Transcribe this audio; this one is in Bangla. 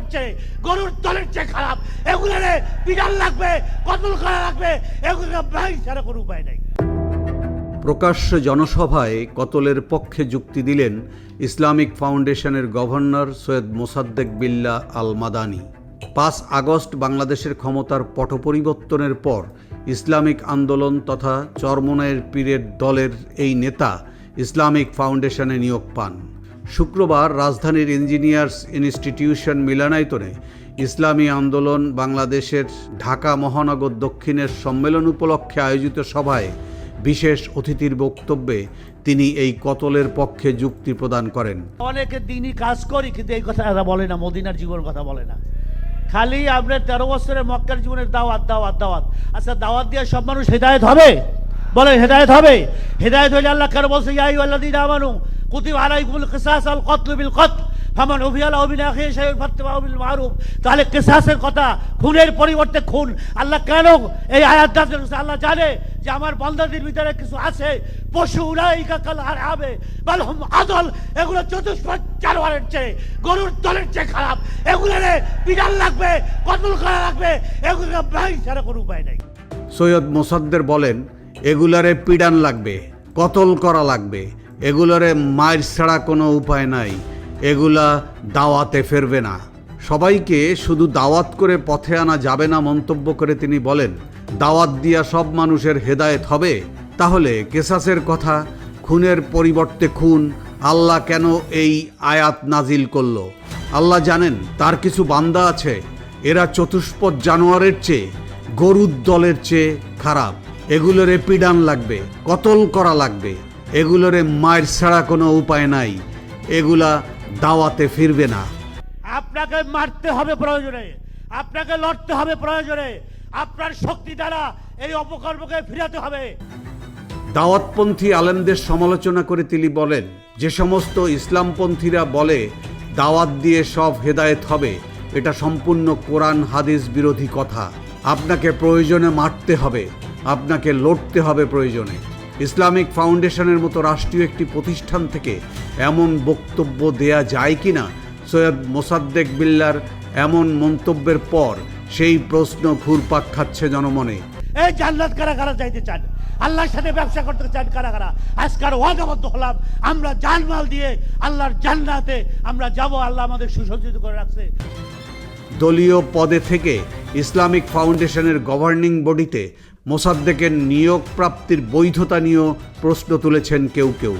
জানোয়ারের চেয়ে, গরুর দলের চেয়ে খারাপ। এগুলোরে বিড়াল লাগবে, কতল করা লাগবে এগুলো ভাই ছাড়া কোনো উপায় নেই। প্রকাশ্য জনসভায় কতলের পক্ষে যুক্তি দিলেন ইসলামিক ফাউন্ডেশনের গভর্নর সৈয়দ মোসাদ্দেক বিল্লা আল মাদানি পাঁচ আগস্ট বাংলাদেশের ক্ষমতার পট পরিবর্তনের পর ইসলামিক আন্দোলন তথা চরমনায়ের পীরের দলের এই নেতা ইসলামিক ফাউন্ডেশনে নিয়োগ পান। শুক্রবার রাজধানীর ইঞ্জিনিয়ার্স ইনস্টিটিউশন মিলানায়তনে ইসলামী আন্দোলন বাংলাদেশের ঢাকা মহানগর দক্ষিণের সম্মেলন উপলক্ষে আয়োজিত সভায় বিশেষ অতিথির বক্তব্যে তিনি এই কতলের পক্ষে যুক্তি প্রদান করেন। অনেকে দিনই কাজ করি, কিন্তু এই কথা বলে না, মদিনার জীবনের কথা বলে না। খালি আপনার তেরো বছরের মক্কার জীবনের দাওয়াত দাওয়াত দাওয়াত। আচ্ছা দাওয়াত দিয়ে সব মানুষ হেদায়ত হবে? বলে হেদায়ত হবে? হেদায়ত হইলে আল্লাহ কেন বলছে ইয়াই আল্লাদিন আমানু কুতিব আলাইকুমুল কিসাস আল কতলু বিল কতল ফামান উবিন আখি শাইউন ফাত্তাবা বিল মারুফ তাহলে কিসাসের কথা খুনের পরিবর্তে খুন। আল্লাহ কেন এই আয়াত? আল্লাহ জানে যে আমার বান্দাদের ভিতরে কিছু আছে। পশু উলাইকা কাল হারাবে বালহুম আদল, এগুলো চতুষ্পদ জানোয়ারের চেয়ে, গরুর দলের চেয়ে খারাপ। এগুলোরে বিড়াল লাগবে, কতল করা লাগবে এগুলো ভাই ছাড়া কোনো উপায় নেই। সৈয়দ মোসাদ্দের বলেন, এগুলারে পিডান লাগবে, কতল করা লাগবে এগুলারে মায়ের ছাড়া কোনো উপায় নাই। এগুলা দাওয়াতে ফেরবে না। সবাইকে শুধু দাওয়াত করে পথে আনা যাবে না মন্তব্য করে তিনি বলেন, দাওয়াত দিয়া সব মানুষের হেদায়েত হবে। তাহলে কেসাসের কথা, খুনের পরিবর্তে খুন, আল্লাহ কেন এই আয়াত নাজিল করল? আল্লাহ জানেন, তার কিছু বান্দা আছে, এরা চতুষ্পদ জানোয়ারের চেয়ে, গরুর দলের চেয়ে খারাপ। এগুলোরে পিডান লাগবে, কতল করা লাগবে। এগুলোরে মায়ের ছাড়া কোনো উপায় নাই। এগুলা দাওয়াতে ফিরবে না। আপনাকে মারতে হবে প্রয়োজনে। আপনাকে লড়তে হবে প্রয়োজনে। আপনার শক্তি দ্বারা এই অপকর্মকে ফিরাতে হবে। দাওয়াতপন্থী আলেমদের সমালোচনা করে তিনি বলেন যে সমস্ত ইসলামপন্থীরা বলে দাওয়াত দিয়ে সব হেদায়েত হবে এটা সম্পূর্ণ কোরআন হাদিস বিরোধী কথা। আপনাকে প্রয়োজনে মারতে হবে আপনাকে লড়তে হবে প্রয়োজনে। ইসলামিক ফাউন্ডেশনের মতো রাষ্ট্রীয় একটি প্রতিষ্ঠান থেকে এমন বক্তব্য দেয়া যায় কি না সৈয়দ মোসাদ্দেক বিল্লার এমন মন্তব্যের পর সেই প্রশ্ন ঘুরপাক খাচ্ছে জনমনে। এই জান্নাত কারা কারা চাইতে চান? আল্লাহর সাথে ব্যবসা করতে চান কারা কারা? আজকার ওয়াদাবদ্ধ হলাম আমরা জানমাল দিয়ে আল্লাহর জান্নাতে আমরা যাব আল্লাহ আমাদের সুসজ্জিত করে রাখছে। দলীয় পদে থেকে ইসলামিক ফাউন্ডেশনের গভর্নিং বডিতে মোসাদ্দেকের নিয়োগ প্রাপ্তির বৈধতা নিয়েও প্রশ্ন তুলেছেন কেউ কেউ।